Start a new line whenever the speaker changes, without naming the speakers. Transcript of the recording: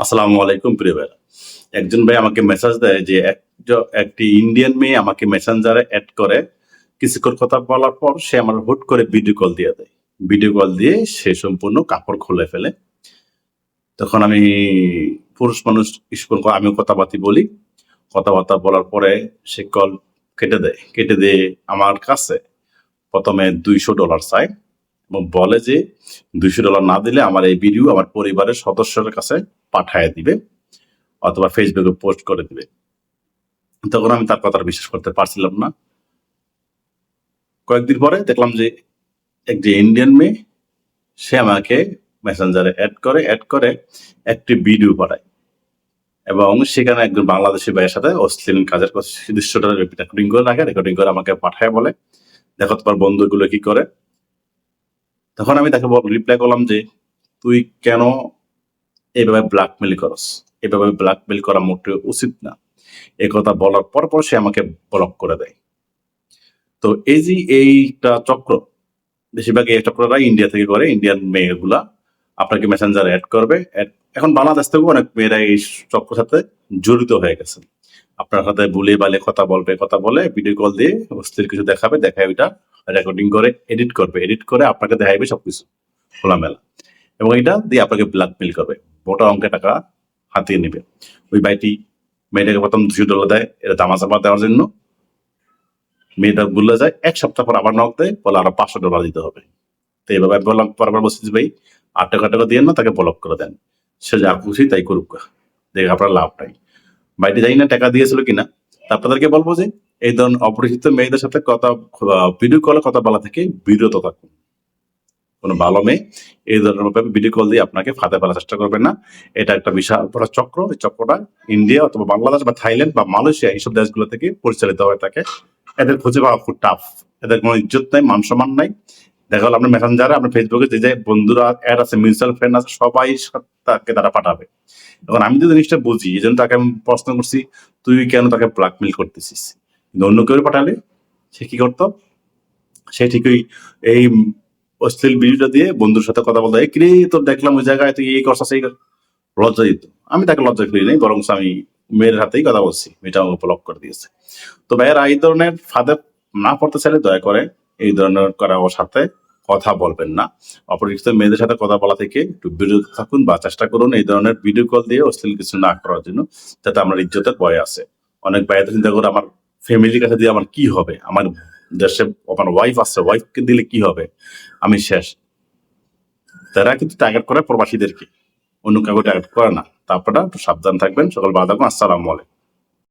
আসসালামু আলাইকুম, প্রিয় ভাইরা। একজন ভাই আমাকে মেসেজ দেয় যে, এক- একটি ইন্ডিয়ান মেয়ে আমাকে মেসেঞ্জারে অ্যাড করে। কিছুক্ষণ কথা বলার পর সে আমার হুট করে ভিডিও কল দিয়ে দেয়। ভিডিও কল দিয়ে সে সম্পূর্ণ কাপড় খুলে ফেলে। তখন আমি পুরুষ মানুষ স্কুল আমি কথাবার্তি বলি। কথাবার্তা বলার পরে সে কল কেটে দেয়। কেটে দিয়ে আমার কাছে প্রথমে দুইশো ডলার চায়। বলে যে দুইশো ডলার না দিলে আমার এই ভিডিও আমার পরিবারের সদস্যদের কাছে পাঠায় দিবে অথবা ফেসবুকে পোস্ট করে দিবে। তখন আমি তার কথা বিশ্বাস করতে পারছিলাম না। কয়েকদিন পরে দেখলাম যে এক যে ইন্ডিয়ান মেয়ে, সে আমাকে মেসেঞ্জারে অ্যাড করে অ্যাড করে একটি ভিডিও পাঠায়। এবং সেখানে একজন বাংলাদেশি ভাইয়ের সাথে অশ্লীল কাজের দৃশ্যটা রেকর্ডিং করে রাখে রেকর্ডিং করে আমাকে পাঠায় বলে, দেখো তোমার বন্ধুগুলো কি করে? তখন আমি তাকে রিপ্লাই করলাম যে, তুই কেন এইভাবে ব্ল্যাকমেল করস? এভাবে ব্ল্যাকমেল করা মোটেও উচিত না। এ কথা বলার পর পর সে আমাকে ব্লক করে দেয়। তো এই যে এইটা চক্র, বেশিরভাগ এই চক্রটা ইন্ডিয়া থেকে করে। ইন্ডিয়ান মেয়েগুলা আপনাকে মেসেঞ্জার অ্যাড করবে। এখন বাংলাদেশ থেকেও অনেক মেয়েরা এই চক্রের সাথে জড়িত হয়ে গেছে। আপনার সাথে বুলিয়ে বালে কথা বলবে, কথা বলে ভিডিও কল দিয়ে অস্থির কিছু দেখাবে, দেখায় ওইটা রেকর্ডিং করে এডিট করবে এডিট করে আপনাকে দেখাইবে সবকিছু, খোলামেলা। এবং এটা দিয়ে আপনাকে ব্ল্যাকমেল করবে, মোটা অঙ্কের টাকা হাতিয়ে নেবে। ওই বাইটি মেয়েটাকে প্রথম দুশো ডলার দেয়, এটা জামা চাপা দেওয়ার জন্য। মেয়েটা বললে যায় এক সপ্তাহ পর আবার নক দেয়, বলে আরও পাঁচশো ডলার দিতে হবে। তো এইভাবে বললাম পরবার যে, ভাই, আট টাকা টাকা দিয়ে না, তাকে ব্লক করে দেন। সে যা খুশি তাই করুক। দেখে, আপনার লাভ নাই। বাইরে যাই না টাকা দিয়েছিল কিনা। তা আপনাদেরকে বলব যে, এই ধরনের অপরিচিত মেয়েদের সাথে কথা ভিডিও কলে কথা বলা থেকে বিরত থাকুন। কোনো ভালো মেয়ে এই ধরনের ভাবে ভিডিও কল দিয়ে আপনাকে ফাঁদে ফেলার চেষ্টা করবে না। এটা একটা বিশাল বড় চক্র। এই চক্রটা ইন্ডিয়া অথবা বাংলাদেশ বা থাইল্যান্ড বা মালয়েশিয়া এইসব দেশগুলো থেকে পরিচালিত হয়ে থাকে। এদের খুঁজে পাওয়া খুব টাফ এদের কোনো ইজ্জত নাই মান সম্মান নাই। দেখা গেল আপনার মেসেঞ্জারে আপনার ফেসবুকে যে যে বন্ধুরা অ্যাড আছে মিউচুয়াল ফ্রেন্ড আছে, সবাই তাকে তারা পাঠাবে। এখন আমি তো জিনিসটা বুঝি, এই জন্য তাকে আমি প্রশ্ন করছি, তুই কেন তাকে ব্ল্যাকমেল করতেছিস? কিন্তু অন্য কেউ পাঠালে, সে কি করতো? সে ঠিকই এই অশ্লীল ভিডিওটা দিয়ে বন্ধুর সাথে কথা বলতো কিরে, তোর দেখলাম ওই জায়গায়, তুই এই এই কর-" লজ্জা দিত। আমি তাকে লজ্জা করি নাই, বরং আমি মেয়ের হাতেই কথা বলছি, মেয়েটা আমাকে ব্লক করে দিয়েছে। তো ভাইয়েরা, এই ধরনের ফাঁদে না পড়তে চাইলে দয়া করে এই ধরনের করা সাথে কথা বলবেন না। অপরিচিত মেয়েদের সাথে কথা বলা থেকে একটু বিরত থাকুন বা চেষ্টা করুন এই ধরনের ভিডিও কল দিয়ে অশ্লীল কিছু না করার জন্য, যাতে আমার ইজ্জতের ভয় আছে। অনেক ভাইয়েরা চিন্তা করে আমার ফ্যামিলির কাছে দিয়ে আমার কি হবে? আমার দেশে আমার ওয়াইফ আছে ওয়াইফকে দিলে কি হবে? আমি শেষ। তারা কিন্তু টার্গেট করে প্রবাসীদেরকে। অন্য কাউকে টার্গেট করে না। তারপরে সাবধান থাকবেন। সকল বাধা আসসালামু আলাইকুম।